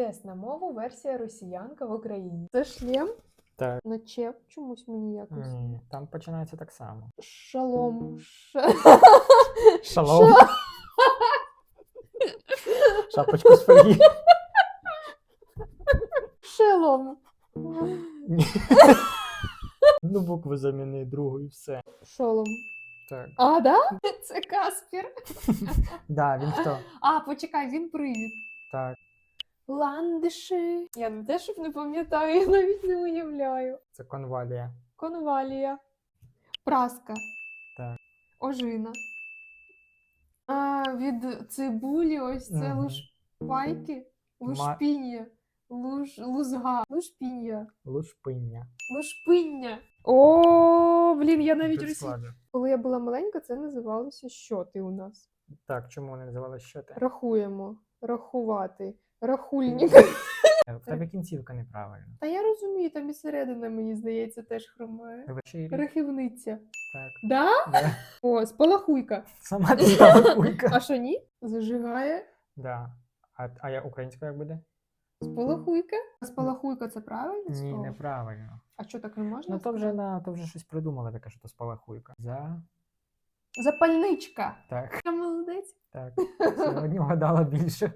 Тест на мову версія росіянка в Україні. Це шлем Так. на чеп. Чомусь мені якось. Ні, там починається так само. Шалом. Ша- Шалом. Шапочку свої. Шелом. Ні. Одну букву заміни, другу і все. Шолом. Так. А, да? Це Каспір. Да, він хто? А, почекай, він привід. Так. Ландиші. Я не те, щоб не пам'ятаю, я навіть не уявляю. Це конвалія. Конвалія. Праска. Так. Ожина. А, від цибулі ось це Мгм. лушпайки. Лушпіння. Луж, лузга. Лушпіння. Лушпиння. Лушпиння. О, блін, я навіть Без росі... складу. Коли я була маленька, це називалося щоти у нас. Так, чому вони називали щоти? Рахуємо. Рахувати. Рахульник. Е, В тебе кінцівка неправильна. Та я розумію, там і середина, мені здається, теж хромає. Вечері. Рахівниця. Так. Да? Да. О, спалахуйка. Сама ти стала кулька. А що ні? Зажигає. Да. А, а я українською як буде? Спалахуйка. А спалахуйка це правильне Ні, слово? неправильно. А що так не можна? Ну то вже на то вже щось придумали таке, що то спалахуйка. За Запальничка. так, Я молодець. так. Сьогодні вгадала більше.